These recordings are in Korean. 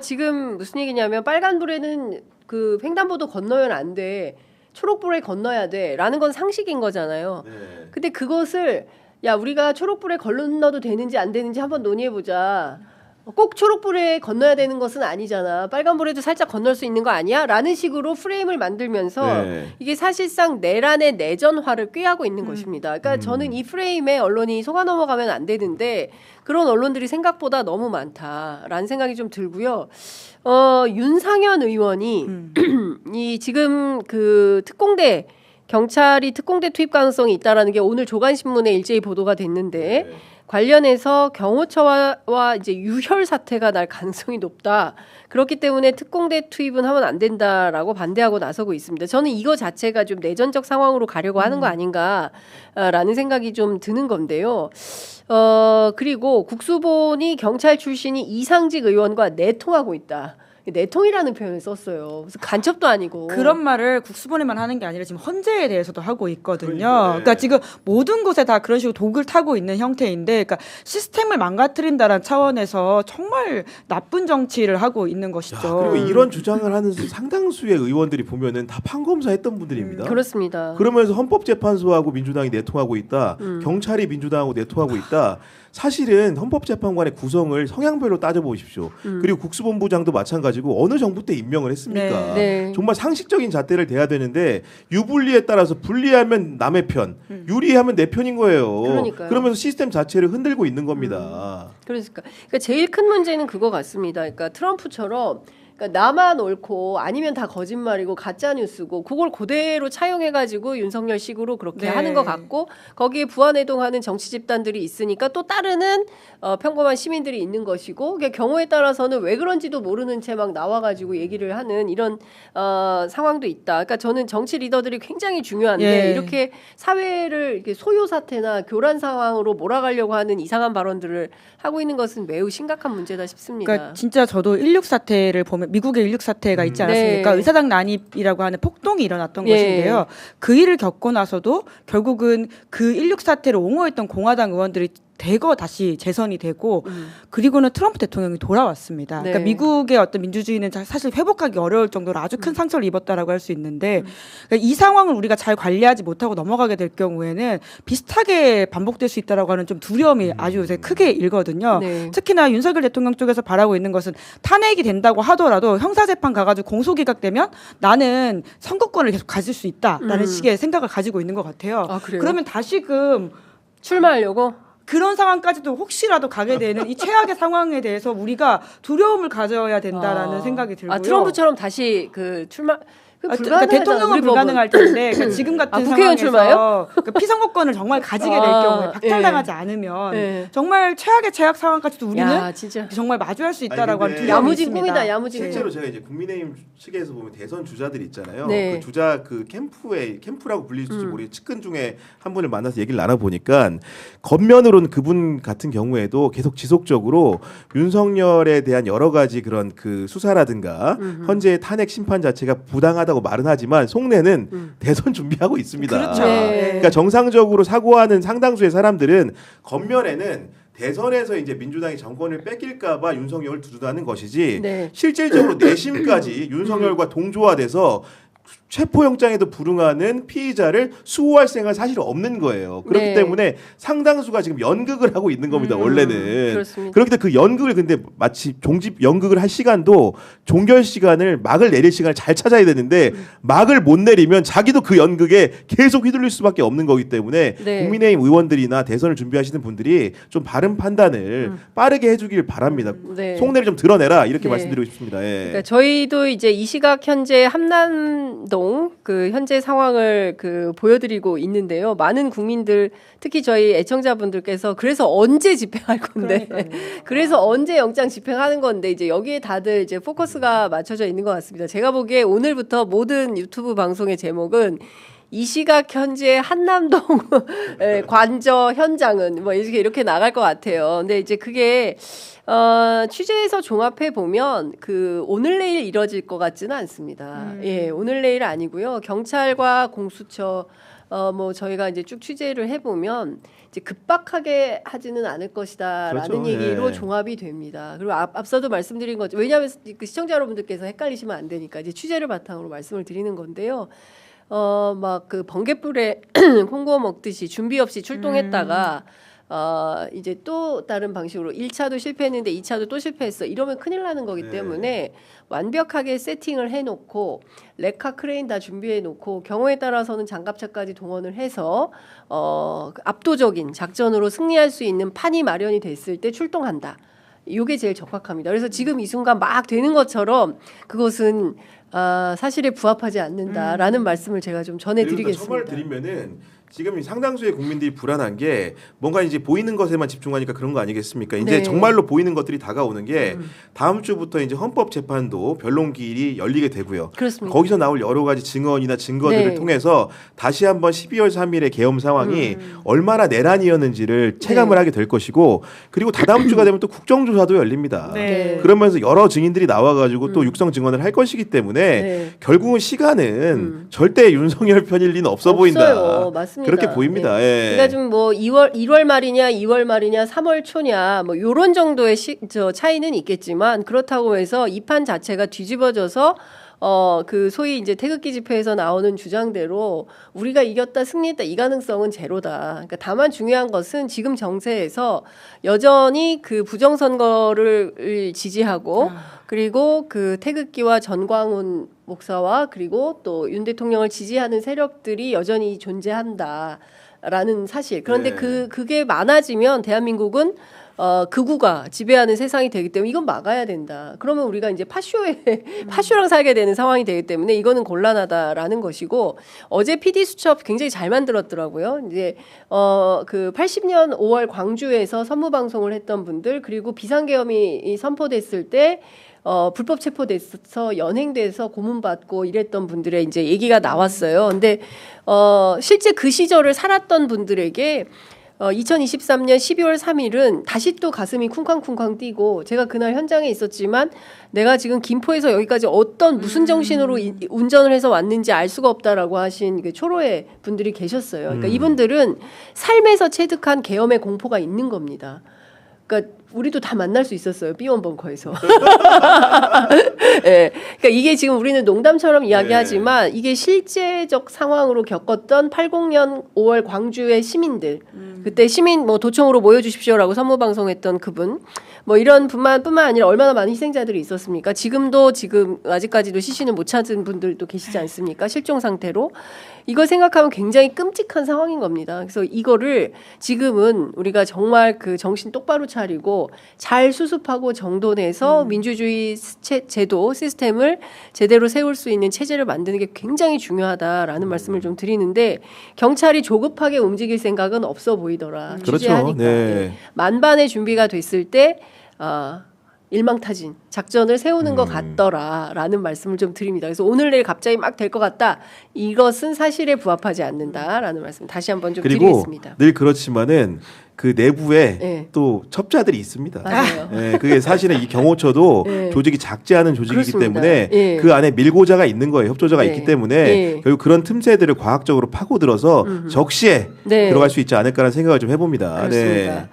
지금 무슨 얘기냐면 빨간불에는 그 횡단보도 건너면 안 돼. 초록불에 건너야 돼라는 건 상식인 거잖아요. 네. 근데 그것을 야 우리가 초록불에 건너도 되는지 안 되는지 한번 논의해 보자. 꼭 초록불에 건너야 되는 것은 아니잖아. 빨간불에도 살짝 건널 수 있는 거 아니야? 라는 식으로 프레임을 만들면서 네. 이게 사실상 내란의 내전화를 꾀하고 있는 것입니다. 그러니까 음. 저는 이 프레임에 언론이 속아 넘어가면 안 되는데 그런 언론들이 생각보다 너무 많다라는 생각이 좀 들고요. 어, 윤상현 의원이 음. 이 지금 그 특공대 경찰이 특공대 투입 가능성이 있다라는 게 오늘 조간신문에 일제히 보도가 됐는데 네. 관련해서 경호처와 와 이제 유혈 사태가 날 가능성이 높다. 그렇기 때문에 특공대 투입은 하면 안 된다라고 반대하고 나서고 있습니다. 저는 이거 자체가 좀 내전적 상황으로 가려고 하는 거 아닌가라는 생각이 좀 드는 건데요. 어 그리고 국수본이 경찰 출신이 이상직 의원과 내통하고 있다. 내통이라는 표현을 썼어요. 그래서 간첩도 아니고 그런 말을 국수본에만 하는 게 아니라 지금 헌재에 대해서도 하고 있거든요. 그러니까요. 그러니까 지금 모든 곳에 다 그런 식으로 독을 타고 있는 형태인데, 그러니까 시스템을 망가뜨린다는 차원에서 정말 나쁜 정치를 하고 있는 야, 것이죠. 그리고 이런 주장을 하는 상당수의 의원들이 보면은 다 판검사 했던 분들입니다. 음, 그렇습니다. 그러면서 헌법재판소하고 민주당이 내통하고 있다. 음. 경찰이 민주당하고 내통하고 있다. 사실은 헌법재판관의 구성을 성향별로 따져보십시오. 음. 그리고 국수본부장도 마찬가지 고 어느 정부 때 임명을 했습니까? 네. 네. 정말 상식적인 잣대를 대야 되는데 유불리에 따라서 불리하면 남의 편, 유리하면 내 편인 거예요. 그러니까요. 러면서 시스템 자체를 흔들고 있는 겁니다. 그러니까, 그러니까 제일 큰 문제는 그거 같습니다. 그러니까 트럼프처럼 그러니까 나만 옳고 아니면 다 거짓말이고 가짜 뉴스고 그걸 그대로 차용해가지고 윤석열식으로 그렇게 네. 하는 것 같고 거기에 부안해동하는 정치 집단들이 있으니까 또 따르는 어, 평범한 시민들이 있는 것이고 그게 경우에 따라서는 왜 그런지도 모르는 채 막 나와가지고 얘기를 하는 이런 어, 상황도 있다. 그러니까 저는 정치 리더들이 굉장히 중요한데 예. 이렇게 사회를 이렇게 소요 사태나 교란 상황으로 몰아가려고 하는 이상한 발언들을 하고 있는 것은 매우 심각한 문제다 싶습니다. 그러니까 진짜 저도 16 사태를 보면 미국의 16 사태가 있지 음. 않았습니까? 네. 의사당 난입이라고 하는 폭동이 일어났던 예. 것인데요. 그 일을 겪고 나서도 결국은 그 16 사태를 옹호했던 공화당 의원들이 대거 다시 재선이 되고 음. 그리고는 트럼프 대통령이 돌아왔습니다. 네. 그러니까 미국의 어떤 민주주의는 자- 사실 회복하기 어려울 정도로 아주 음. 큰 상처를 입었다라고 할 수 있는데 그러니까 이 상황을 우리가 잘 관리하지 못하고 넘어가게 될 경우에는 비슷하게 반복될 수 있다라고 하는 좀 두려움이 아주 요새 크게 일거든요. 네. 특히나 윤석열 대통령 쪽에서 바라고 있는 것은 탄핵이 된다고 하더라도 형사재판 가가지고 공소기각되면 나는 선거권을 계속 가질 수 있다라는 음. 식의 생각을 가지고 있는 것 같아요. 아, 그래요? 그러면 다시금 출마하려고 그런 상황까지도 혹시라도 가게 되는 이 최악의 상황에 대해서 우리가 두려움을 가져야 된다라는 아. 생각이 들고요. 아 트럼프처럼 다시 그 출마 그 아, 그러니까 대통령은. 불가능할 텐데 그러니까 지금 같은 아, 국회의원 상황에서 그 피선거권을 정말 가지게 될 아, 경우에 박탈당하지 않으면 예. 정말 최악의 최악 상황까지도 우리는 야 진짜 정말 마주할 수 있다라고 아니, 하는 야무진 있습니다. 꿈이다 야무진 꿈. 실제로 제가 이제 국민의힘 측에서 보면 대선 주자들 있잖아요. 네. 그 주자 그 캠프에 캠프라고 불릴지 음. 모르겠 측근 중에 한 분을 만나서 얘기를 나눠 보니까 겉면으로는 그분 같은 경우에도 계속 지속적으로 윤석열에 대한 여러 가지 그런 그 수사라든가 음흠. 현재 탄핵 심판 자체가 부당하다 고 말은 하지만 속내는 음. 대선 준비하고 있습니다. 그렇죠. 네. 그러니까 정상적으로 사고하는 상당수의 사람들은 겉면에는 대선에서 이제 민주당이 정권을 뺏길까봐 윤석열을 두둔하는 것이지 네. 실질적으로 내심까지 윤석열과 동조화돼서 체포영장에도 불응하는 피의자를 수호할 생각은 사실 없는 거예요. 그렇기 네. 때문에 상당수가 지금 연극을 하고 있는 겁니다. 음, 원래는. 그렇습니다. 그렇기 때문에 그 연극을 근데 마치 종집 연극을 할 시간도 종결 시간을 막을 내릴 시간을 잘 찾아야 되는데 음. 막을 못 내리면 자기도 그 연극에 계속 휘둘릴 수밖에 없는 거기 때문에 네. 국민의힘 의원들이나 대선을 준비하시는 분들이 좀 바른 판단을 빠르게 해주길 바랍니다. 음. 네. 속내를 좀 드러내라 이렇게 네. 말씀드리고 싶습니다. 예. 그러니까 저희도 이제 이 시각 현재 함남 동 그 현재 상황을 그 보여드리고 있는데요. 많은 국민들 특히 저희 애청자분들께서 그래서 언제 집행할 건데. 그래서 언제 영장 집행하는 건데 이제 여기에 다들 이제 포커스가 맞춰져 있는 것 같습니다. 제가 보기에 오늘부터 모든 유튜브 방송의 제목은 이 시각 현재 한남동 예, 관저 현장은 뭐 이렇게 이렇게 나갈 것 같아요. 근데 이제 그게 어, 취재해서 종합해 보면 그 오늘 내일 이뤄질 것 같지는 않습니다. 음. 예, 오늘 내일 아니고요. 경찰과 공수처 어 뭐 저희가 이제 쭉 취재를 해보면 이제 급박하게 하지는 않을 것이다라는 그렇죠. 얘기로 예. 종합이 됩니다. 그리고 앞, 앞서도 말씀드린 거죠. 왜냐하면 그 시청자 여러분들께서 헷갈리시면 안 되니까 이제 취재를 바탕으로 말씀을 드리는 건데요. 어 막 그 번개불에 콩고 먹듯이 준비 없이 출동했다가 어 이제 또 다른 방식으로 1차도 실패했는데 2차도 또 실패했어. 이러면 큰일 나는 거기 네. 때문에 완벽하게 세팅을 해 놓고 레카 크레인 다 준비해 놓고 경우에 따라서는 장갑차까지 동원을 해서 어 압도적인 작전으로 승리할 수 있는 판이 마련이 됐을 때 출동한다. 이게 제일 적합합니다. 그래서 지금 이 순간 막 되는 것처럼 그것은 아, 사실에 부합하지 않는다라는 말씀을 제가 좀 전해드리겠습니다. 드리면은 지금 상당수의 국민들이 불안한 게 뭔가 이제 보이는 것에만 집중하니까 그런 거 아니겠습니까? 이제 네. 정말로 보이는 것들이 다가오는 게 음. 다음 주부터 이제 헌법 재판도 변론기일이 열리게 되고요. 그렇습니다. 거기서 나올 여러 가지 증언이나 증거들을 네. 통해서 다시 한번 12월 3일의 계엄 상황이 음. 얼마나 내란이었는지를 체감을 네. 하게 될 것이고 그리고 다다음 주가 되면 또 국정조사도 열립니다. 네. 그러면서 여러 증인들이 나와가지고 또 음. 육성 증언을 할 것이기 때문에 네. 결국은 시간은 음. 절대 윤석열 편일 리는 없어 보인다. 없어요. 맞습니다. 그렇게 보입니다. 네. 예. 그러니까 좀 뭐 2월 1월 말이냐 2월 말이냐 3월 초냐 뭐 요런 정도의 시, 저 차이는 있겠지만 그렇다고 해서 이 판 자체가 뒤집어져서 어 그 소위 이제 태극기 집회에서 나오는 주장대로 우리가 이겼다 승리했다 이 가능성은 제로다. 그러니까 다만 중요한 것은 지금 정세에서 여전히 그 부정선거를 지지하고 그리고 그 태극기와 전광훈 목사와 그리고 또 윤 대통령을 지지하는 세력들이 여전히 존재한다라는 사실. 그런데 네. 그 그게 많아지면 대한민국은 어 극우가 지배하는 세상이 되기 때문에 이건 막아야 된다. 그러면 우리가 이제 파쇼에 파쇼랑 살게 되는 상황이 되기 때문에 이거는 곤란하다라는 것이고 어제 PD 수첩 굉장히 잘 만들었더라고요. 이제 어 그 80년 5월 광주에서 선무 방송을 했던 분들 그리고 비상계엄이 선포됐을 때 어, 불법 체포돼서 연행돼서 고문받고 이랬던 분들의 이제 얘기가 나왔어요. 근데 어, 실제 그 시절을 살았던 분들에게 어, 2023년 12월 3일은 다시 또 가슴이 쿵쾅쿵쾅 뛰고 제가 그날 현장에 있었지만 내가 지금 김포에서 여기까지 어떤 무슨 정신으로 이- 운전을 해서 왔는지 알 수가 없다라고 하신 그 초로의 분들이 계셨어요. 그러니까 음. 이분들은 삶에서 체득한 계엄의 공포가 있는 겁니다. 그러니까 우리도 다 만날 수 있었어요. B1 벙커에서. 예. 그러니까 이게 지금 우리는 농담처럼 이야기하지만 이게 실제적 상황으로 겪었던 80년 5월 광주의 시민들. 그때 시민 뭐 도청으로 모여 주십시오라고 선무 방송했던 그분. 뭐 이런 분만 뿐만 아니라 얼마나 많은 희생자들이 있었습니까? 지금도 지금 아직까지도 시신을 못 찾은 분들도 계시지 않습니까? 실종 상태로. 이걸 생각하면 굉장히 끔찍한 상황인 겁니다. 그래서 이거를 지금은 우리가 정말 그 정신 똑바로 차리고 잘 수습하고 정돈해서 민주주의 체, 제도 시스템을 제대로 세울 수 있는 체제를 만드는 게 굉장히 중요하다라는 말씀을 좀 드리는데 경찰이 조급하게 움직일 생각은 없어 보이더라. 그렇죠. 취재하니까. 네. 예. 만반의 준비가 됐을 때 아, 일망타진 작전을 세우는 것 음. 같더라라는 말씀을 좀 드립니다. 그래서 오늘 내일 갑자기 막 될 것 같다. 이것은 사실에 부합하지 않는다라는 말씀 다시 한번 좀 그리고 드리겠습니다. 늘 그렇지만은 그 내부에 네. 또 첩자들이 있습니다. 맞아요. 예, 그게 사실은 이 경호처도 네. 조직이 작지 않은 조직이기 그렇습니다. 때문에 예. 그 안에 밀고자가 있는 거예요. 협조자가 네. 있기 때문에 예. 결국 그런 틈새들을 과학적으로 파고들어서 적시에 네. 들어갈 수 있지 않을까라는 생각을 좀 해봅니다. 그렇습니다. 네.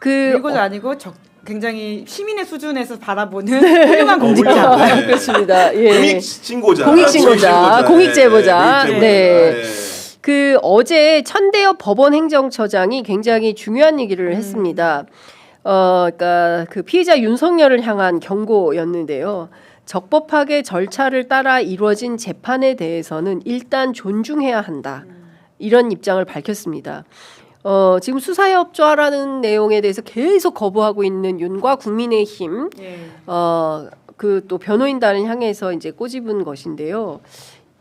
그 밀고자 아니고 적, 굉장히 시민의 수준에서 바라보는 훌륭한 공직자. 어, 네. 그렇습니다. 예. 공익 신고자, 공익 신고자, 공익 제보자. 공익 네. 제보자. 그 어제 천대엽 법원 행정처장이 굉장히 중요한 얘기를 했습니다. 어, 그러니까 그 피해자 윤석열을 향한 경고였는데요. 적법하게 절차를 따라 이루어진 재판에 대해서는 일단 존중해야 한다. 이런 입장을 밝혔습니다. 어, 지금 수사협조하라는 내용에 대해서 계속 거부하고 있는 윤과 국민의힘 예. 어, 그 또 변호인단을 향해서 이제 꼬집은 것인데요.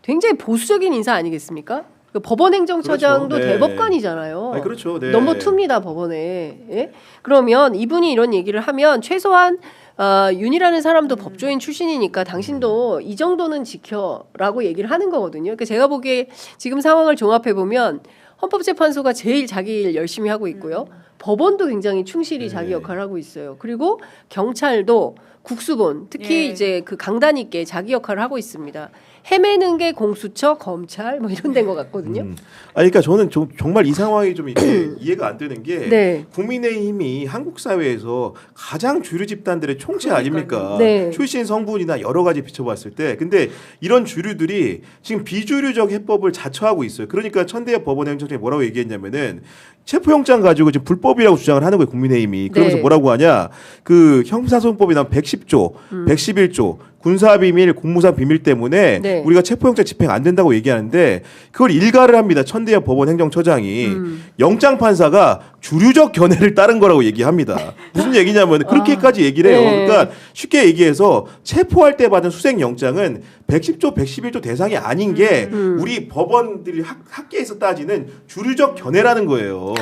굉장히 보수적인 인사 아니겠습니까? 그 법원 행정처장도 그렇죠. 네. 대법관이잖아요. 아니, 그렇죠. 네. 넘버 투입니다 법원에. 예? 그러면 이분이 이런 얘기를 하면 최소한 어, 윤이라는 사람도 법조인 출신이니까 당신도 이 정도는 지켜라고 얘기를 하는 거거든요. 그러니까 제가 보기에 지금 상황을 종합해 보면 헌법재판소가 제일 자기 일 열심히 하고 있고요. 법원도 굉장히 충실히 네. 자기 역할을 하고 있어요. 그리고 경찰도 국수본 특히 예. 이제 그 강단 있게 자기 역할을 하고 있습니다. 헤매는 게 공수처, 검찰 뭐 이런 데인 것 같거든요. 음. 아 그러니까 저는 좀, 정말 이 상황이 좀 이게 이해가 안 되는 게 네. 국민의힘이 한국 사회에서 가장 주류 집단들의 총체 아닙니까? 네. 출신 성분이나 여러 가지 비춰봤을 때, 근데 이런 주류들이 지금 비주류적 해법을 자처하고 있어요. 그러니까 천대엽 법원 행정처이 뭐라고 얘기했냐면은 체포영장 가지고 지금 불법이라고 주장을 하는 거예요 국민의힘이. 그러면서 네. 뭐라고 하냐? 그 형사소송법이 나온 110조, 111조 군사 비밀, 공무상 비밀 때문에 네. 우리가 체포영장 집행 안 된다고 얘기하는데 그걸 일가를 합니다. 천대엽 법원 행정처장이 음. 영장 판사가 주류적 견해를 따른 거라고 얘기합니다. 무슨 얘기냐면 그렇게까지 얘기를 해요. 네. 그러니까 쉽게 얘기해서 체포할 때 받은 수색 영장은 110조, 111조 대상이 아닌 게 음. 우리 법원들이 학, 학계에서 따지는 주류적 견해라는 거예요.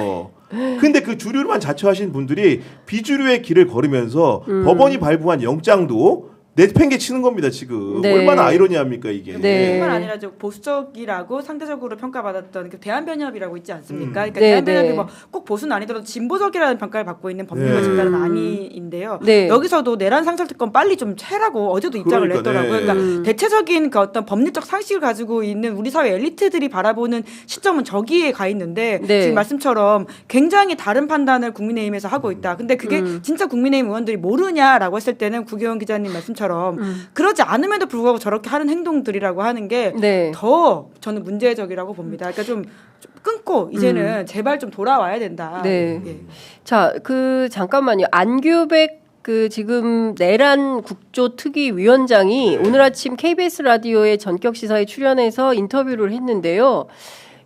근데 그 주류만 자처하신 분들이 비주류의 길을 걸으면서 음. 법원이 발부한 영장도 내팽개 치는 겁니다 지금 네. 얼마나 아이러니합니까 이게 네. 뿐만 아니라 저 보수적이라고 상대적으로 평가받았던 그 대한변협이라고 있지 않습니까? 음. 그러니까 네, 대한변협이 네. 뭐꼭 보수는 아니더라도 진보적이라는 평가를 받고 있는 법률가 네. 집단은 음. 아니인데요. 네. 여기서도 내란 상설 특권 빨리 좀 채라고 어제도 입장을 그러니까, 냈더라고요. 네. 그러니까 음. 대체적인 그 어떤 법률적 상식을 가지고 있는 우리 사회 엘리트들이 바라보는 시점은 저기에 가 있는데 네. 지금 말씀처럼 굉장히 다른 판단을 국민의힘에서 하고 있다. 근데 그게 음. 진짜 국민의힘 의원들이 모르냐라고 했을 때는 구경원 기자님 말씀처럼 음. 그러지 않음에도 불구하고 저렇게 하는 행동들이라고 하는 게 네. 더 저는 문제적이라고 봅니다. 그러니까 좀, 좀 끊고 이제는 제발 좀 돌아와야 된다. 음. 네. 예. 자, 그 잠깐만요. 안규백 그 지금 내란 국조 특위 위원장이 오늘 아침 KBS 라디오의 전격 시사에 출연해서 인터뷰를 했는데요.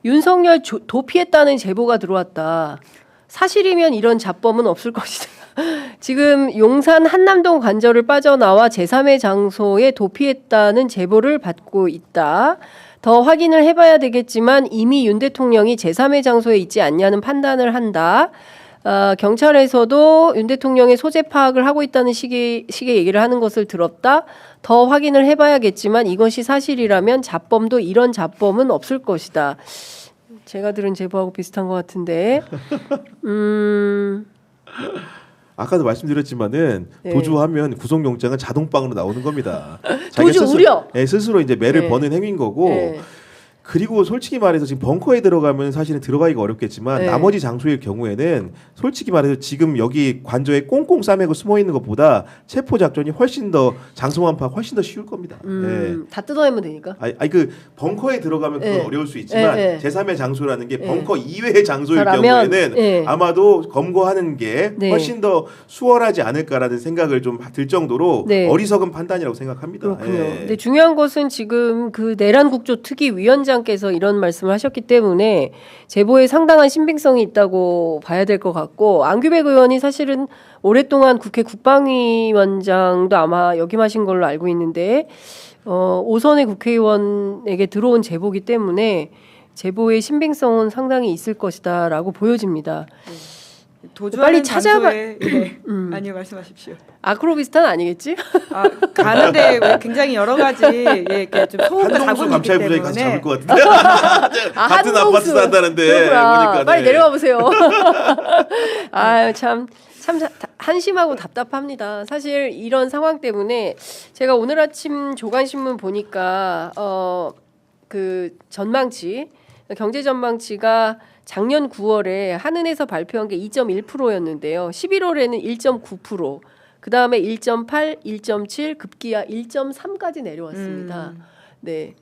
윤석열 조- 도피했다는 제보가 들어왔다. 사실이면 이런 잡범은 없을 것이다. 지금 용산 한남동 관저를 빠져나와 제3의 장소에 도피했다는 제보를 받고 있다. 더 확인을 해봐야 되겠지만 이미 윤 대통령이 제3의 장소에 있지 않냐는 판단을 한다. 어, 경찰에서도 윤 대통령의 소재 파악을 하고 있다는 식의, 식의 얘기를 하는 것을 들었다. 더 확인을 해봐야겠지만 이것이 사실이라면 잡범도 이런 잡범은 없을 것이다. 제가 들은 제보하고 비슷한 것 같은데. 음, 아까도 말씀드렸지만은 네. 도주하면 구속영장은 자동방으로 나오는 겁니다. 도주 스스로, 우려! 예, 스스로 이제 매를 네. 버는 행위인 거고 네. 그리고 솔직히 말해서 지금 벙커에 들어가면 사실은 들어가기가 어렵겠지만 네. 나머지 장소일 경우에는 솔직히 말해서 지금 여기 관저에 꽁꽁 싸매고 숨어 있는 것보다 체포 작전이 훨씬 더 장소만 파악 훨씬 더 쉬울 겁니다. 예. 음, 다 뜯어내면 되니까. 아니, 아니 그 벙커에 들어가면 그건 네. 어려울 수 있지만 네, 네. 제3의 장소라는 게 네. 벙커 이외의 장소일 그러면, 경우에는 네. 아마도 검거하는 게 네. 훨씬 더 수월하지 않을까라는 생각을 좀 들 정도로 네. 어리석은 판단이라고 생각합니다. 그렇군요. 예. 근데 중요한 것은 지금 그 내란 국조 특위 위원장 께서 이런 말씀을 하셨기 때문에 제보에 상당한 신빙성이 있다고 봐야 될 것 같고 안규백 의원이 사실은 오랫동안 국회 국방위원장도 아마 역임하신 걸로 알고 있는데 어, 오선의 국회의원에게 들어온 제보기 때문에 제보의 신빙성은 상당히 있을 것이다라고 보여집니다. 도주하는 빨리 찾아봐- 예. 음. 아니요 말씀하십시오. 아크로비스탄 아니겠지? 아, 가는데 왜 굉장히 여러 가지 예, 이렇게 좀 소음과 한동수 잡음이 있기 감찰 부장이 같이 잡을 것 같은데 아, 같은. 아파트 산다는데. 보니까 빨리 네. 내려와 보세요. 아유 참. 한심하고 답답합니다. 사실 이런 상황 때문에 제가 오늘 아침 조간신문 보니까 어 그 전망치 경제 전망치가 작년 9월에 한은에서 발표한 게 2.1%였는데요. 11월에는 1.9%, 그 다음에 1.8, 1.7, 급기야 1.3까지 내려왔습니다. 음. 네.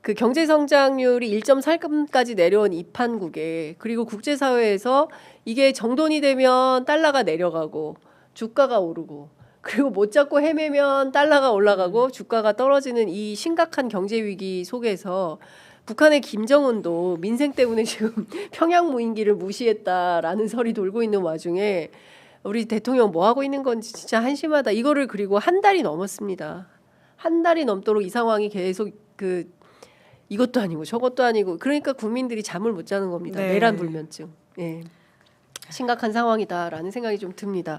그 경제 성장률이 1.4까지 내려온 이 판국에 그리고 국제 사회에서 이게 정돈이 되면 달러가 내려가고 주가가 오르고 그리고 못 잡고 헤매면 달러가 올라가고 주가가 떨어지는 이 심각한 경제 위기 속에서 북한의 김정은도 민생 때문에 지금 평양 무인기를 무시했다라는 설이 돌고 있는 와중에 우리 대통령 뭐 하고 있는 건지 진짜 한심하다. 이거를 그리고 한 달이 넘었습니다. 한 달이 넘도록 이 상황이 계속 그 이것도 아니고 저것도 아니고 그러니까 국민들이 잠을 못 자는 겁니다. 네. 내란 불면증. 예. 심각한 상황이다라는 생각이 좀 듭니다.